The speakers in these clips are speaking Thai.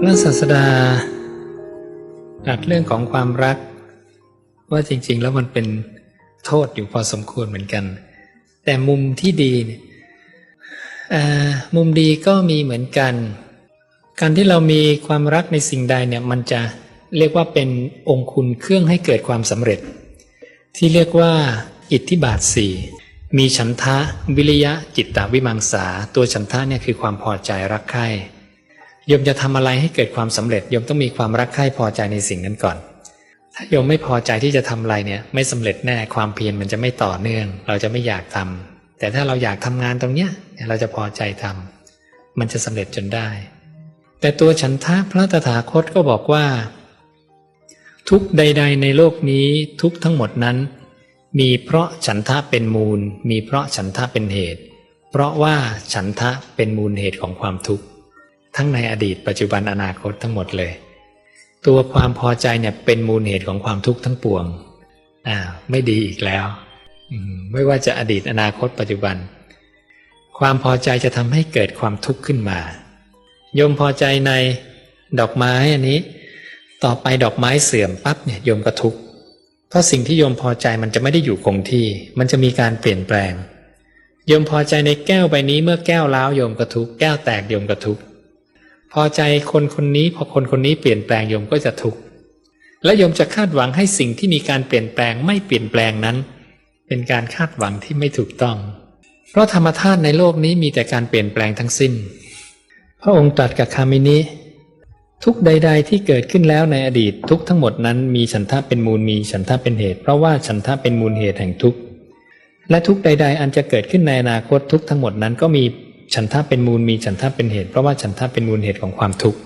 พระศาสดาตรัสเรื่องของความรัก ว่าจริง ๆ แล้วมันเป็นโทษอยู่พอสมควรเหมือนกัน แต่มุมที่ดีมุมดีก็มีเหมือนกัน การที่เรามีความรักในสิ่งใดเนี่ยมันจะเรียกว่าเป็นองคุณเครื่องให้เกิดความสำเร็จ ที่เรียกว่าอิทธิบาทสี่มีฉันทะ วิริยะจิตตวิมังสา ตัวฉันทะเนี่ยคือความพอใจรักใคร่ โยมจะทำอะไรให้เกิดความสำเร็จโยมต้องมีความรักใคร่พอใจในสิ่งนั้นก่อน ถ้าโยมไม่พอใจที่จะทำอะไรเนี่ย ไม่สำเร็จแน่ความเพียรมันจะไม่ต่อเนื่อง เราจะไม่อยากทำแต่ถ้าเราอยากทำงานตรงเนี้ยเราจะพอใจทำมันจะสำเร็จจนได้ แต่ตัวฉันทะพระตถาคตก็บอกว่า ทุกใด ๆ ในโลกนี้ทุกทั้งหมดนั้น มีเพราะฉันทะเป็นมูล มีเพราะฉันทะเป็นเหตุ เพราะว่าฉันทะเป็นมูลเหตุของความทุกข์ ทั้งในอดีตปัจจุบันอนาคตทั้งหมดเลย ตัวความพอใจเนี่ยเป็นมูลเหตุของความทุกข์ทั้งปวงอ่าไม่ดีอีกแล้วไม่ว่าจะอดีตอนาคตปัจจุบัน ความพอใจจะทำให้เกิดความทุกข์ขึ้นมา โยมพอใจในดอกไม้อันนี้ ต่อไปดอกไม้เสื่อมปั๊บเนี่ยโยมก็ทุกข์เพราะสิ่งที่โยมพอใจมันจะไม่ได้อยู่คงที่ มันจะมีการเปลี่ยนแปลงโยมพอใจในแก้วใบนี้เมื่อแก้วล้าวโยมก็ทุกแก้วแตกโยมก็ทุก พอใจคนคนนี้พอคนคนนี้เปลี่ยนแปลงโยมก็จะทุกข์และโยมจะคาดหวังให้สิ่งที่มีการเปลี่ยนแปลงไม่เปลี่ยนแปลงนั้น เป็นการคาดหวังที่ไม่ถูกต้อง เพราะธรรมธาตุในโลกนี้มีแต่การเปลี่ยนแปลงทั้งสิ้น พระองค์ตรัสกับคามินิทุกใด ๆ ที่เกิดขึ้นแล้วในอดีตทุกทั้งหมดนั้นมีฉันทะเป็นมูลมีฉันทะเป็นเหตุ เพราะว่าฉันทะเป็นมูลเหตุแห่งทุกข์และทุกใด ๆ อันจะเกิดขึ้นในอนาคตทุกทั้งหมดนั้นก็มี ฉันทะเป็นมูลมีฉันทะเป็นเหตุ เพราะว่าฉันทะเป็นมูลเหตุของความทุกข์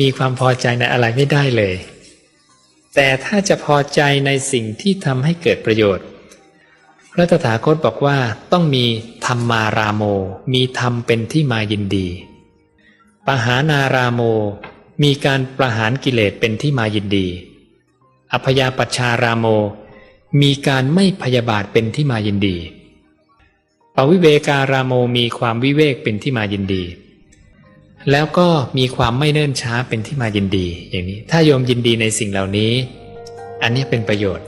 มีความพอใจในอะไรไม่ได้เลย แต่ถ้าจะพอใจในสิ่งที่ทำให้เกิดประโยชน์ พระตถาคตบอกว่าต้องมีธรรมารามโม มีธรรมเป็นที่มายินดี ปหานารามโม มีการประหารกิเลสเป็นที่มายินดีอพยาปัชชารามโม มีการไม่พยาบาทเป็นที่มายินดี ปวิเวการามโมมีความวิเวกเป็นที่มายินดี แล้วก็มีความไม่เนิ่นช้าเป็นที่มายินดีอย่างนี้ ถ้าโยมยินดีในสิ่งเหล่านี้ อันนี้เป็นประโยชน์